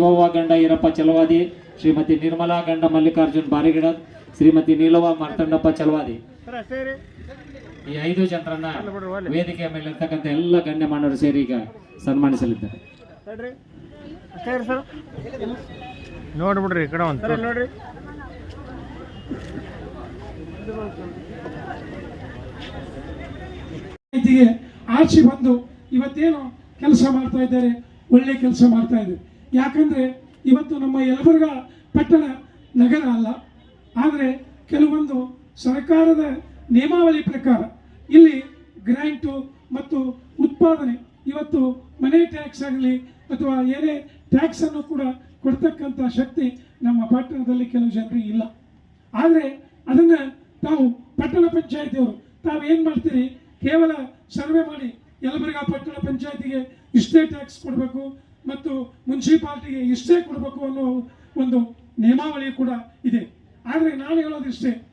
ಶಿವವ್ವ ಗಂಡ ಈರಪ್ಪ ಚಲವಾದಿ ಶ್ರೀಮತಿ ನಿರ್ಮಲಾ ಗಂಡ ಮಲ್ಲಿಕಾರ್ಜುನ್ ಬಾರಿಗಿಡ ಶ್ರೀಮತಿ ನೀಲವ ಮಾರ್ತಂಡಪ್ಪ ಚಲವಾದಿ. ಈ ಐದು ಜನರನ್ನ ವೇದಿಕೆಯ ಮೇಲೆ ಇರ್ತಕ್ಕಂಥ ಎಲ್ಲ ಗಣ್ಯಮಾನವರು ಸೇರಿ ಈಗ ಸನ್ಮಾನಿಸಲಿದ್ದಾರೆ. ನೋಡ್ಬಿಡ್ರಿ ಈ ಕಡೆ ಒಂದು ನೋಡ್ರಿ. ಆಚೆ ಬಂದು ಇವತ್ತೇನು ಕೆಲಸ ಮಾಡ್ತಾ ಇದ್ದಾರೆ ಒಳ್ಳೆ ಕೆಲಸ ಮಾಡ್ತಾ ಇದ್ದಾರೆ ಯಾಕಂದ್ರೆ ಇವತ್ತು ನಮ್ಮ ಯಲಬುರ್ಗ ಪಟ್ಟಣ ನಗರ ಅಲ್ಲ. ಆದರೆ ಕೆಲವೊಂದು ಸರ್ಕಾರದ ನಿಯಮಾವಳಿ ಪ್ರಕಾರ ಇಲ್ಲಿ ಗ್ರ್ಯಾಂಟು ಮತ್ತು ಉತ್ಪಾದನೆ ಇವತ್ತು ಮನೆ ಟ್ಯಾಕ್ಸ್ ಆಗಲಿ ಅಥವಾ ಏನೇ ಟ್ಯಾಕ್ಸ್ ಅನ್ನು ಕೂಡ ಕೊಡ್ತಕ್ಕಂಥ ಶಕ್ತಿ ನಮ್ಮ ಪಟ್ಟಣದಲ್ಲಿ ಕೆಲವು ಜನರಿಗೆ ಇಲ್ಲ. ಆದರೆ ಅದನ್ನು ತಾವು ಪಟ್ಟಣ ಪಂಚಾಯಿತಿಯವರು ತಾವು ಏನು ಮಾಡ್ತೀರಿ? ಕೇವಲ ಸರ್ವೆ ಮಾಡಿ ಯಲಬುರ್ಗ ಪಟ್ಟಣ ಪಂಚಾಯತಿಗೆ ಇಷ್ಟೇ ಟ್ಯಾಕ್ಸ್ ಕೊಡಬೇಕು ಮತ್ತು ಮುನ್ಸಿಪಾಲ್ಟಿಗೆ ಇಷ್ಟೇ ಕೊಡಬೇಕು ಅನ್ನೋ ಒಂದು ನಿಯಮಾವಳಿ ಕೂಡ ಇದೆ. ಆದರೆ ನಾನು ಹೇಳೋದಿಷ್ಟೇ,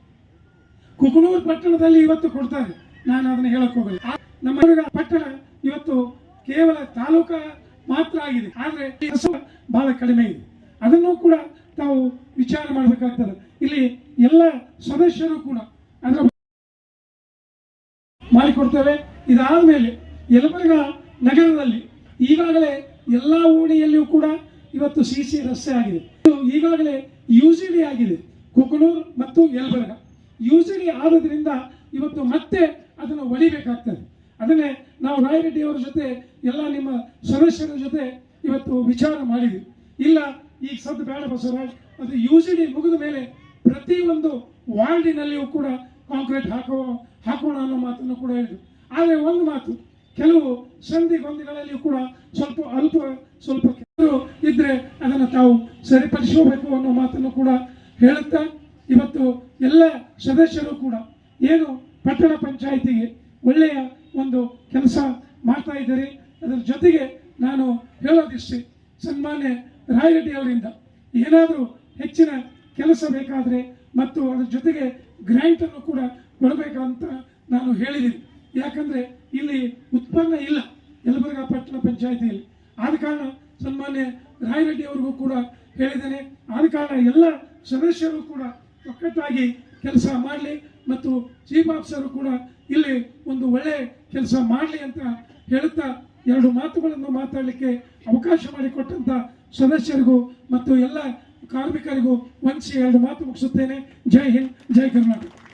ಕುಕನೂರು ಪಟ್ಟಣದಲ್ಲಿ ಇವತ್ತು ಕೊಡ್ತಾರೆ. ನಾನು ಅದನ್ನು ಹೇಳಕ್ ಹೋಗಲ್ಲ. ನಮ್ಮ ಪಟ್ಟಣ ಇವತ್ತು ಕೇವಲ ತಾಲೂಕ ಮಾತ್ರ ಆಗಿದೆ. ಆದರೆ ಬಹಳ ಕಡಿಮೆ ಇದೆ. ಅದನ್ನು ಕೂಡ ತಾವು ವಿಚಾರ ಮಾಡಬೇಕಾಗ್ತದೆ. ಇಲ್ಲಿ ಎಲ್ಲ ಸದಸ್ಯರು ಕೂಡ ಅದರ ಮಾಡಿಕೊಡ್ತೇವೆ. ಇದಾದ ಮೇಲೆ ಯಲಬುರ್ಗ ನಗರದಲ್ಲಿ ಈಗಾಗಲೇ ಎಲ್ಲ ಓಣಿಯಲ್ಲಿಯೂ ಕೂಡ ಇವತ್ತು ಸಿ ಸಿ ರಸ್ತೆ ಆಗಿದೆ. ಈಗಾಗಲೇ ಯು ಜಿ ಡಿ ಆಗಿದೆ. ಕುಕನೂರ್ ಮತ್ತು ಯಲ್ಬರ್ಗ. ಯು ಜಿ ಡಿ ಆದ್ರಿಂದ ಇವತ್ತು ಮತ್ತೆ ಅದನ್ನು ಒಡಿಬೇಕಾಗ್ತದೆ ಅದನ್ನೇ ನಾವು ರಾಯರೆಡ್ಡಿ ಅವರ ಜೊತೆ, ಎಲ್ಲ ನಿಮ್ಮ ಸದಸ್ಯರ ಜೊತೆ ಇವತ್ತು ವಿಚಾರ ಮಾಡಿದ್ವಿ. ಇಲ್ಲ, ಈಗ ಸದ್ದು ಬೇಡ ಬಸವರಾಜ್. ಅದು ಯು ಜಿ ಡಿ ಮುಗಿದ ಮೇಲೆ ಪ್ರತಿಯೊಂದು ವಾರ್ಡಿನಲ್ಲಿಯೂ ಕೂಡ ಕಾಂಕ್ರೀಟ್ ಹಾಕೋ, ಹಾಕೋಣ ಅನ್ನೋ ಮಾತನ್ನು ಕೂಡ ಹೇಳಿದ್ರು. ಆದರೆ ಒಂದು ಮಾತು ಕೆಲವು ಸಂಧಿ ಗೊಂದಿಗಳಲ್ಲಿಯೂ ಕೂಡ ಸ್ವಲ್ಪ ಅಲ್ಪ, ಸ್ವಲ್ಪ ಕೆಲವರು ಇದ್ರೆ ಅದನ್ನು ತಾವು ಸರಿಪಡಿಸಬೇಕು ಅನ್ನೋ ಮಾತನ್ನು ಕೂಡ ಹೇಳುತ್ತಾ, ಇವತ್ತು ಎಲ್ಲ ಸದಸ್ಯರು ಕೂಡ ಏನು ಪಟ್ಟಣ ಪಂಚಾಯಿತಿಗೆ ಒಳ್ಳೆಯ ಒಂದು ಕೆಲಸ ಮಾಡ್ತಾ ಇದ್ದೀರಿ, ಅದರ ಜೊತೆಗೆ ನಾನು ಹೇಳೋದಿಷ್ಟೇ, ಸನ್ಮಾನ್ಯ ರಾಯರೆಡ್ಡಿ ಅವರಿಂದ ಏನಾದರೂ ಹೆಚ್ಚಿನ ಕೆಲಸ ಬೇಕಾದರೆ ಮತ್ತು ಅದರ ಜೊತೆಗೆ ಗ್ರ್ಯಾಂಟನ್ನು ಕೂಡ ಕೊಡಬೇಕಂತ ನಾನು ಹೇಳಿದ್ದೀನಿ. ಯಾಕಂದ್ರೆ ಇಲ್ಲಿ ಉತ್ಪನ್ನ ಇಲ್ಲ. ಯಲಬುರ್ಗಾ ಪಟ್ಟಣ ಪಂಚಾಯಿತಿಯಲ್ಲಿ. ಆದ ಕಾರಣ ಸನ್ಮಾನ್ಯ ರಾಯರೆಡ್ಡಿ ಅವರಿಗೂ ಕೂಡ ಹೇಳಿದ್ದೇನೆ. ಆದ ಕಾರಣ ಎಲ್ಲ ಸದಸ್ಯರು ಕೂಡ ಒಕ್ಕಟ್ಟಾಗಿ ಕೆಲಸ ಮಾಡಲಿ ಮತ್ತು ಚೀಫ್ ಆಫೀಸರು ಕೂಡ ಇಲ್ಲಿ ಒಂದು ಒಳ್ಳೆ ಕೆಲಸ ಮಾಡಲಿ ಅಂತ ಹೇಳುತ್ತಾ ಎರಡು ಮಾತುಗಳನ್ನು ಮಾತಾಡಲಿಕ್ಕೆ ಅವಕಾಶ ಮಾಡಿಕೊಟ್ಟಂಥ ಸದಸ್ಯರಿಗೂ ಮತ್ತು ಎಲ್ಲ ಕಾರ್ಮಿಕರಿಗೂ ವಂಚಿ ಎರಡು ಮಾತು ಮುಗಿಸುತ್ತೇನೆ. ಜೈ ಹಿಂದ್, ಜೈ ಕರ್ನಾಟಕ.